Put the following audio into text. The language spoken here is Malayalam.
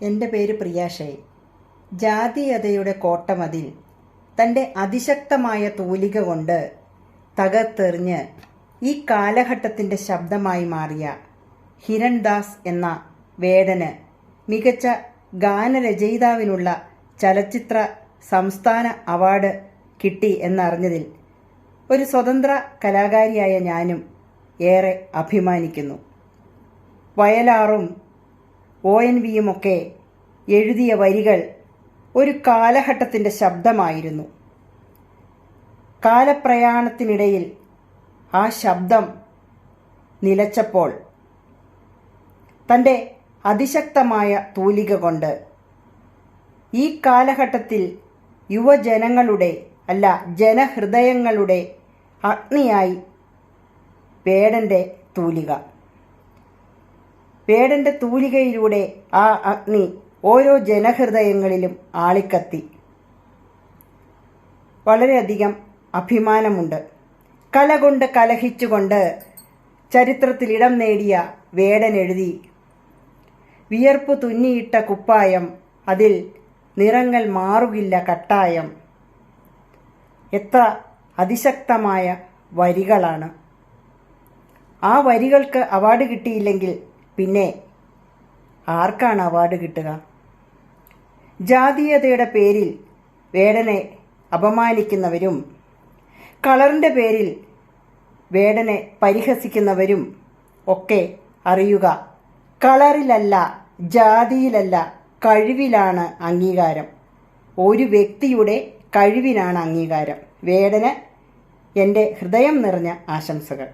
എന്റെ പേര് പ്രിയാഷേ ജാതീയതയുടെ കോട്ടമതിൽ തന്റെ അതിശക്തമായ തൂലിക കൊണ്ട് തകർത്തെറിഞ്ഞ് ഈ കാലഘട്ടത്തിന്റെ ശബ്ദമായി മാറിയ ഹിരൺദാസ് എന്ന വേടന് മികച്ച ഗാനരചയിതാവിനുള്ള ചലച്ചിത്ര സംസ്ഥാന അവാർഡ് കിട്ടി എന്നറിഞ്ഞതിൽ ഒരു സ്വതന്ത്ര കലാകാരിയായ ഞാനും ഏറെ അഭിമാനിക്കുന്നു. വയലാറും ഒ എൻ വിയുമൊക്കെ എഴുതിയ വരികൾ ഒരു കാലഘട്ടത്തിന്റെ ശബ്ദമായിരുന്നു. കാലപ്രയാണത്തിനിടയിൽ ആ ശബ്ദം നിലച്ചപ്പോൾ തന്റെ അതിശക്തമായ തൂലിക കൊണ്ട് ഈ കാലഘട്ടത്തിൽ യുവജനങ്ങളുടെ അല്ല ജനഹൃദയങ്ങളുടെ അഗ്നിയായി വേടന്റെ തൂലിക. വേടന്റെ തൂലികയിലൂടെ ആ അഗ്നി ഓരോ ജനഹൃദയങ്ങളിലും ആളിക്കത്തി. വളരെയധികം അഭിമാനമുണ്ട്. കല കൊണ്ട് കലഹിച്ചുകൊണ്ട് ചരിത്രത്തിൽ ഇടം നേടിയ വേടൻ എഴുതി വിയർപ്പ് തുന്നിയിട്ട കുപ്പായം അതിൽ നിറങ്ങൾ മാറുകില്ല കട്ടായം. എത്ര അതിശക്തമായ വരികളാണ്. ആ വരികൾക്ക് അവാർഡ് കിട്ടിയില്ലെങ്കിൽ പിന്നെ ആർക്കാണ് അവാർഡ് കിട്ടുക? ജാതീയതയുടെ പേരിൽ വേടനെ അപമാനിക്കുന്നവരും കളറിന്റെ പേരിൽ വേടനെ പരിഹസിക്കുന്നവരും ഒക്കെ അറിയുക. കളറിലല്ല ജാതിയിലല്ല കഴിവിലാണ് അംഗീകാരം. ഒരു വ്യക്തിയുടെ കഴിവിനാണ് അംഗീകാരം. വേടന് എന്റെ ഹൃദയം നിറഞ്ഞ ആശംസകൾ.